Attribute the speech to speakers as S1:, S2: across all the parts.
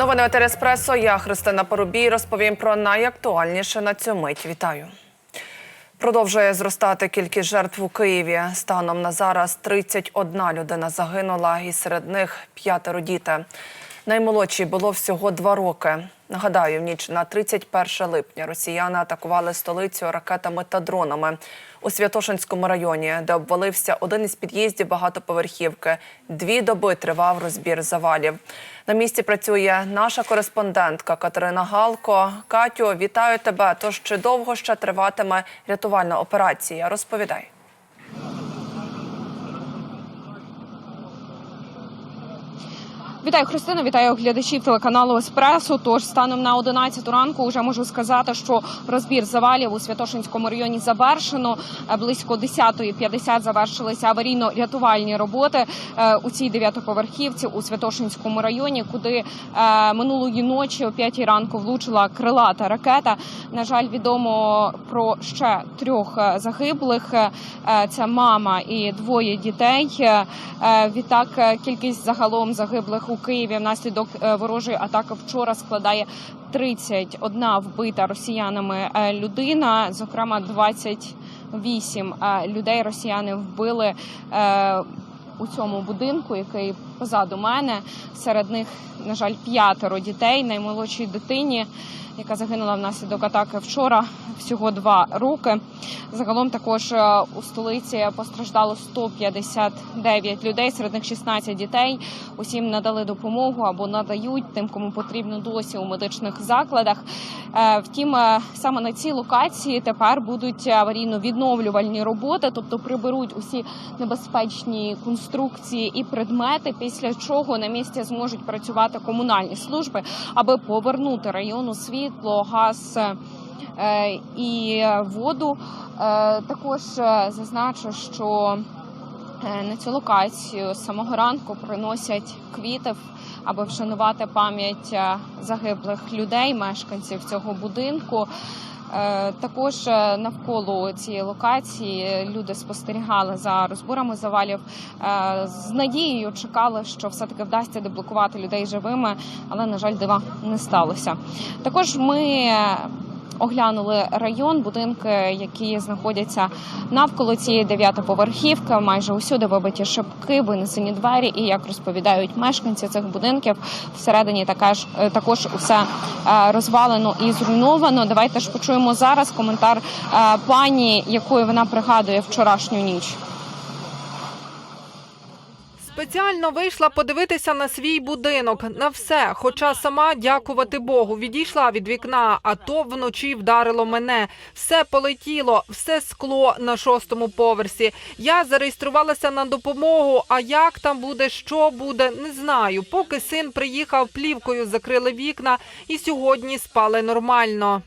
S1: Новини «Етер Еспресо. Я Христина Порубій. Розповім про найактуальніше на цю мить. Вітаю. Продовжує зростати кількість жертв у Києві. Станом на зараз 31 людина загинула, і серед них п'ятеро діти. Наймолодшій було всього два роки. Нагадаю, в ніч на 31 липня росіяни атакували столицю ракетами та дронами у Святошинському районі, де обвалився один із під'їздів багатоповерхівки. Дві доби тривав розбір завалів. На місці працює наша кореспондентка Катерина Галко. Катю, вітаю тебе. Тож чи довго ще триватиме рятувальна операція? Розповідай.
S2: Вітаю Христина, вітаю глядачів телеканалу Еспресо. Тож станом на 11 ранку вже можу сказати, що розбір завалів у Святошинському районі завершено. Е, Близько 10.50 завершилися аварійно-рятувальні роботи е, у цій дев'ятоповерхівці у Святошинському районі, куди е, минулої ночі о 5 ранку влучила крилата ракета. На жаль, відомо про ще трьох загиблих. Це мама і двоє дітей. Відтак кількість загалом загиблих у Києві внаслідок е, ворожої атаки вчора складає 31 вбита росіянами е, людина, зокрема 28 е, людей росіяни вбили. У цьому будинку, який позаду мене, серед них, на жаль, п'ятеро дітей. Наймолодшій дитині, яка загинула внаслідок атаки вчора, всього два роки. Загалом також е, у столиці постраждало 159 людей, серед них 16 дітей. Усім надали допомогу або надають тим, кому потрібно досі у медичних закладах. Е, Втім, е, саме на цій локації тепер будуть аварійно-відновлювальні роботи, тобто приберуть усі небезпечні конструкції і предмети, після чого на місці зможуть працювати комунальні служби, аби повернути району світло, газ. е, І воду Е, також е, зазначу, що на цю локацію з самого ранку приносять квіти, аби вшанувати пам'ять загиблих людей, мешканців цього будинку. Е, Також е, навколо цієї локації люди спостерігали за розборами завалів. Е, З надією чекали, що все-таки вдасться деблокувати людей живими, але на жаль, дива не сталося. Також ми оглянули район, будинки, які знаходяться навколо цієї дев'ятоповерхівки. Майже усюди вибиті шибки, винесені двері. І як розповідають мешканці цих будинків, всередині також, також усе е, розвалено і зруйновано. Давайте ж почуємо зараз коментар е, пані, якою вона пригадує вчорашню ніч.
S3: Спеціально вийшла подивитися на свій будинок на все. Хоча сама, дякувати Богу, відійшла від вікна, а то вночі вдарило мене. Все полетіло, все скло на шостому поверсі. Я зареєструвалася на допомогу. А як там буде, що буде, не знаю. Поки син приїхав, плівкою закрили вікна, і сьогодні спали нормально.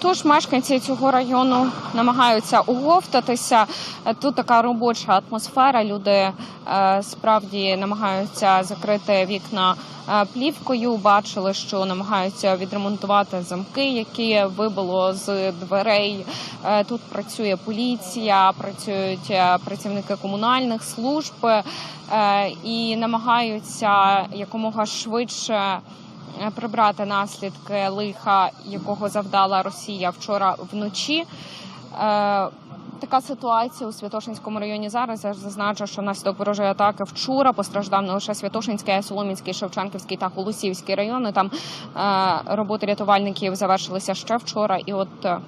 S2: Тож мешканці цього району намагаються оговтатися. Е, Тут така робоча атмосфера. Люди е, справді намагаються закрити вікна е, плівкою. Бачили, що намагаються відремонтувати замки, які вибило з дверей. Е, Тут працює поліція, працюють працівники комунальних служб і намагаються якомога швидше прибрати наслідки лиха, якого завдала Росія вчора вночі. Е, Така ситуація у Святошинському районі зараз. Я зазначу, що внаслідок ворожої атаки вчора постраждав не лише Святошинський, а й Соломінський, Шевченківський та Голосівський райони. Там е, роботи рятувальників завершилися ще вчора, і от е,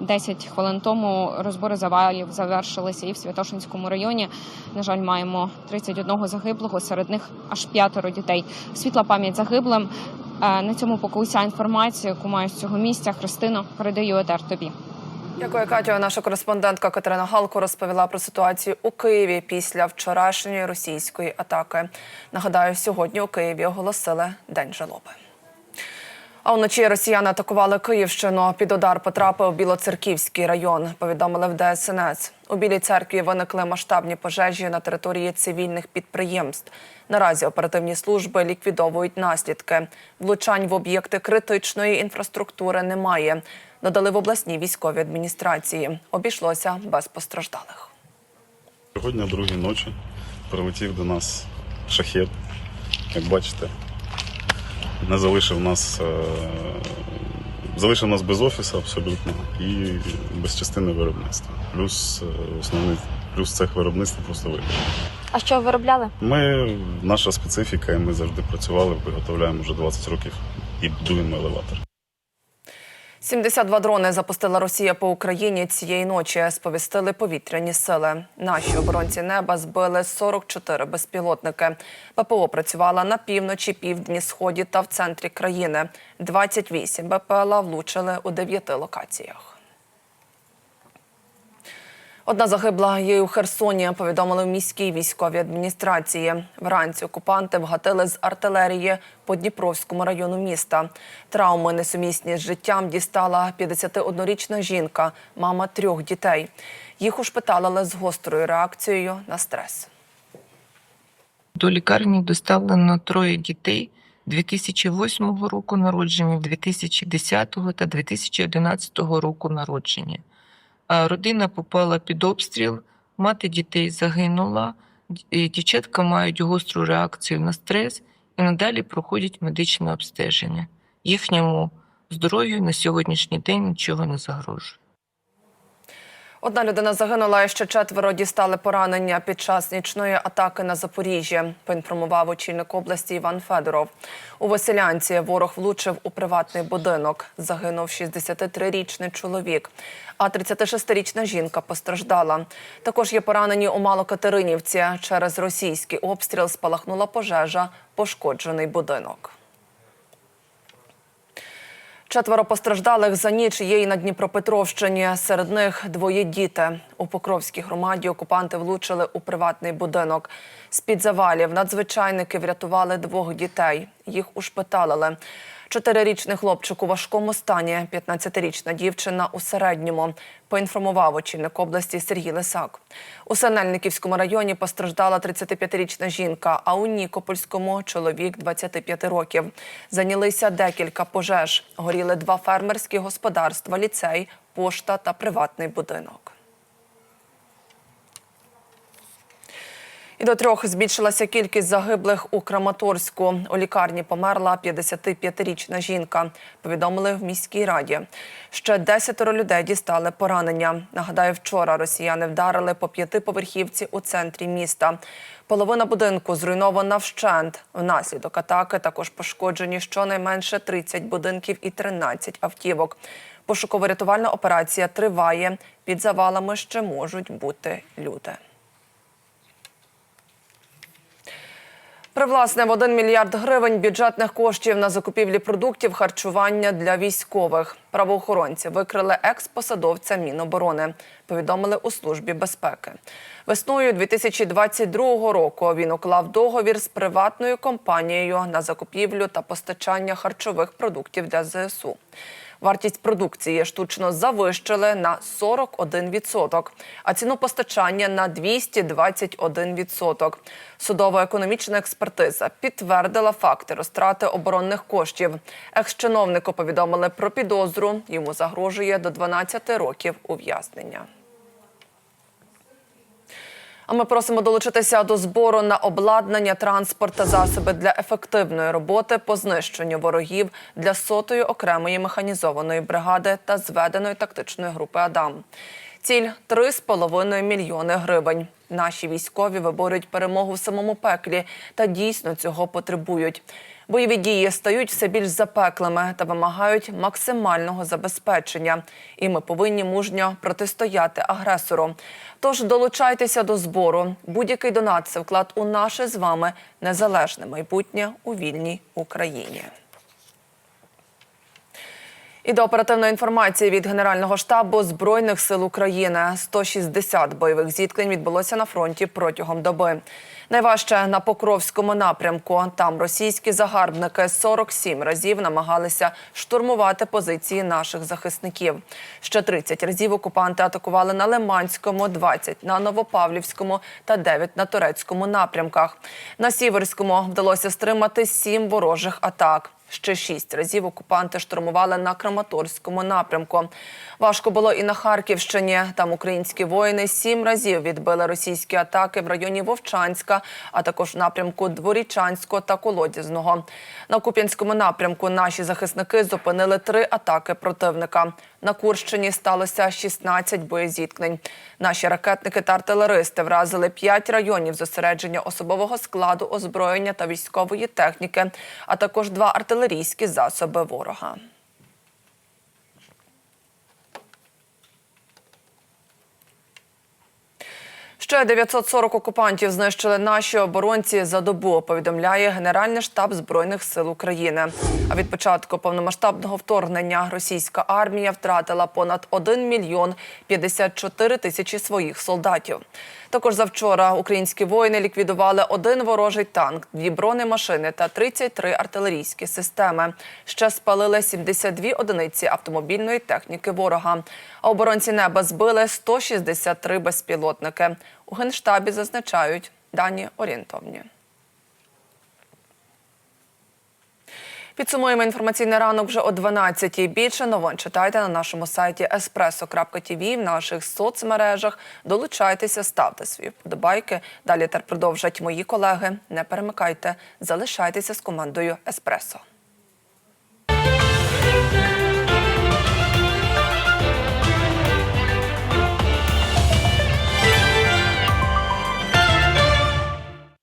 S2: 10 хвилин тому розбори завалів завершилися і в Святошинському районі. На жаль, маємо 31 загиблого, серед них аж п'ятеро дітей. Світла пам'ять загиблим. Е, На цьому поки уся інформація, яку маю з цього місця. Христино, передаю етер тобі.
S1: Дякую, Катю. Наша кореспондентка Катерина Галко розповіла про ситуацію у Києві після вчорашньої російської атаки. Нагадаю, сьогодні у Києві оголосили День жалоби. А вночі росіяни атакували Київщину. Під удар потрапив Білоцерківський район. Повідомили в ДСНС. У Білій церкві виникли масштабні пожежі на території цивільних підприємств. Наразі оперативні служби ліквідовують наслідки. Влучань в об'єкти критичної інфраструктури немає. Додали в обласній військовій адміністрації. Обійшлося без постраждалих.
S4: Сьогодні, о другій ночі, прилетів до нас шахет. Як бачите, не залишив нас, е, залишив нас без офісу абсолютно і без частини виробництва. Плюс е, основний плюс цех виробництва просто вибір.
S5: А що виробляли?
S4: Ми, наша специфіка, і ми завжди працювали, виготовляємо вже 20 років і будуємо елеватор.
S1: 72 дрони запустила Росія по Україні цієї ночі. Сповістили повітряні сили. Наші оборонці неба збили 44 безпілотники. ППО працювала на півночі, півдні, сході та в центрі країни. 28 БПЛА влучили у 9 локаціях. Одна загибла є у Херсоні, повідомили в міській військовій адміністрації. Вранці окупанти вгатили з артилерії по Дніпровському району міста. Травми несумісні з життям дістала 51-річна жінка, мама трьох дітей. Їх ушпиталили з гострою реакцією на стрес.
S6: До лікарні доставлено троє дітей 2008 року народження, 2010 та 2011 року народження. Родина попала під обстріл, мати дітей загинула, дівчатка мають гостру реакцію на стрес і надалі проходять медичне обстеження. Їхньому здоров'ю на сьогоднішній день нічого не загрожує.
S1: Одна людина загинула, і ще четверо дістали поранення під час нічної атаки на Запоріжжя. Поінформував очільник області Іван Федоров. У Веселянці ворог влучив у приватний будинок. Загинув 63-річний чоловік, а 36-річна жінка постраждала. Також є поранені у Малокатеринівці. Через російський обстріл спалахнула пожежа, пошкоджений будинок. Четверо постраждалих за ніч є і на Дніпропетровщині. Серед них двоє діти. У Покровській громаді окупанти влучили у приватний будинок. З-під завалів надзвичайники врятували двох дітей. Їх ушпиталили. Чотирирічний хлопчик у важкому стані, 15-річна дівчина у середньому, поінформував очільник області Сергій Лисак. У Синельниківському районі постраждала 35-річна жінка, а у Нікопольському – чоловік 25 років. Зайнялися декілька пожеж. Горіли два фермерські господарства, ліцей, пошта та приватний будинок. І до трьох збільшилася кількість загиблих у Краматорську. У лікарні померла 55-річна жінка. Повідомили в міській раді. Ще десятеро людей дістали поранення. Нагадаю, вчора росіяни вдарили по п'ятиповерхівці у центрі міста. Половина будинку зруйнована вщент. Внаслідок атаки також пошкоджені щонайменше 30 будинків і 13 автівок. Пошуково-рятувальна операція триває. Під завалами ще можуть бути люди. Привласнив 1 мільярд гривень бюджетних коштів на закупівлі продуктів харчування для військових. Правоохоронці викрили екс-посадовця Міноборони, повідомили у службі безпеки. Весною 2022 року він уклав договір з приватною компанією на закупівлю та постачання харчових продуктів для ЗСУ. Вартість продукції штучно завищили на 41%, а ціну постачання на 221%. Судово-економічна експертиза підтвердила факти розтрати оборонних коштів. Екс-чиновнику повідомили про підозру. Йому загрожує до 12 років ув'язнення. А ми просимо долучитися до збору на обладнання, транспорт та засоби для ефективної роботи по знищенню ворогів для сотої окремої механізованої бригади та зведеної тактичної групи Адам. Ціль 3,5 мільйони гривень. Наші військові виборюють перемогу в самому пеклі та дійсно цього потребують. Бойові дії стають все більш запеклими та вимагають максимального забезпечення. І ми повинні мужньо протистояти агресору. Тож долучайтеся до збору. Будь-який донат це вклад у наше з вами незалежне майбутнє у вільній Україні. І до оперативної інформації від Генерального штабу Збройних сил України 160 бойових зіткнень відбулося на фронті протягом доби. Найважче на Покровському напрямку. Там російські загарбники 47 разів намагалися штурмувати позиції наших захисників. Ще 30 разів окупанти атакували на Лиманському, 20 на Новопавлівському та 9 на турецькому напрямках. На Сіверському вдалося стримати 7 ворожих атак. Ще шість разів окупанти штурмували на Краматорському напрямку. Важко було і на Харківщині. Там українські воїни сім разів відбили російські атаки в районі Вовчанська, а також в напрямку Дворічанського та Колодязного. На Куп'янському напрямку наші захисники зупинили три атаки противника. На Курщині сталося 16 боєзіткнень. Наші ракетники та артилеристи вразили 5 районів зосередження особового складу, озброєння та військової техніки, а також два артилерійські засоби ворога. Ще 940 окупантів знищили наші оборонці за добу. Повідомляє Генеральний штаб збройних сил України. А від початку повномасштабного вторгнення російська армія втратила понад 1 мільйон 54 тисячі своїх солдатів. Також завчора українські воїни ліквідували один ворожий танк, дві бронемашини та 33 артилерійські системи. Ще спалили 72 одиниці автомобільної техніки ворога. А оборонці неба збили 163 безпілотники. У генштабі зазначають дані орієнтовні. Підсумуємо інформаційний ранок вже о 12-й. Більше новин читайте на нашому сайті espresso.tv, в наших соцмережах. Долучайтеся, ставте свої вподобайки. Далі тепер продовжать мої колеги. Не перемикайте, залишайтеся з командою Еспресо.